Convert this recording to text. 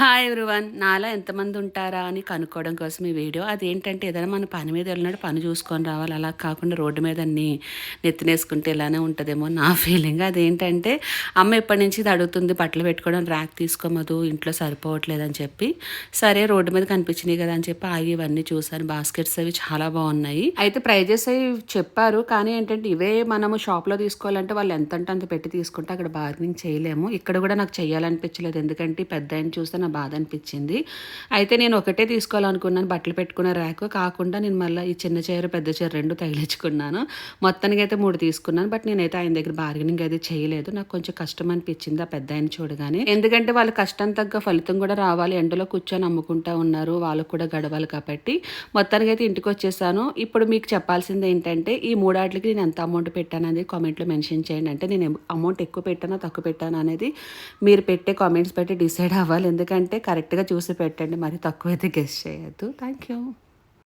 Hi everyone. నాలా ఎంతమంది ఉంటారా అని కనుక్కోవడం కోసం ఈ వీడియో. అదేంటంటే ఏదైనా మన పని మీద వెళ్ళినట్టు పని చూసుకొని రావాలి. అలా కాకుండా రోడ్డు మీద అన్ని నెత్తినేసుకుంటే ఇలానే ఉంటుందేమో నా ఫీలింగ్ అదేంటంటే అమ్మ ఎప్పటి నుంచి ఇది అడుగుతుంది బట్టలు పెట్టుకోవడం ర్యాక్ తీసుకోమదు ఇంట్లో సరిపోవట్లేదని చెప్పి సరే రోడ్డు మీద కనిపించినాయి కదా అని చెప్పి ఆగి ఇవన్నీ చూసాను బాస్కెట్స్ అవి చాలా బాగున్నాయి. అయితే ప్రైజెస్ అవి చెప్పారు. కానీ ఏంటంటే ఇవే మనము షాప్లో తీసుకోవాలంటే వాళ్ళు ఎంత అంత పెట్టి తీసుకుంటే అక్కడ బార్గెనింగ్ చేయలేము. ఇక్కడ కూడా నాకు చేయాలనిపించలేదు ఎందుకంటే పెద్ద ఆయన చూస్తే నా బాధ అనిపించింది. అయితే నేను ఒకటే తీసుకోవాలనుకున్నాను. బట్టలు పెట్టుకున్న ర్యాక్. కాకుండా నేను మళ్ళీ ఈ చిన్న చీర పెద్ద చీర రెండు తగిలించుకున్నాను. మొత్తానికి అయితే మూడు తీసుకున్నాను. బట్ నేనైతే ఆయన దగ్గర బార్గెనింగ్ అయితే చేయలేదు. నాకు కొంచెం కష్టం అనిపించింది ఆ పెద్ద ఆయన చూడగానే. ఎందుకంటే వాళ్ళ కష్టం తగ్గ ఫలితం కూడా రావాలి. ఎండలో కూర్చొని అమ్ముకుంటా ఉన్నారు. వాళ్ళకు కూడా గడవాలి కాబట్టి. మొత్తానికి అయితే ఇంటికి వచ్చేసాను. ఇప్పుడు మీకు చెప్పాల్సింది ఏంటంటే ఈ మూడాట్లకి నేను ఎంత అమౌంట్ పెట్టాను అనేది కామెంట్లో మెన్షన్ చేయండి. అంటే నేను అమౌంట్ ఎక్కువ పెట్టానా తక్కువ పెట్టానా అనేది మీరు పెట్టే కామెంట్స్ బట్టి డిసైడ్ అవ్వాలి. ఎందుకంటే కరెక్ట్గా చూసి పెట్టండి మరి తక్కువ అయితే గెస్ట్ చేయొద్దు. Thank you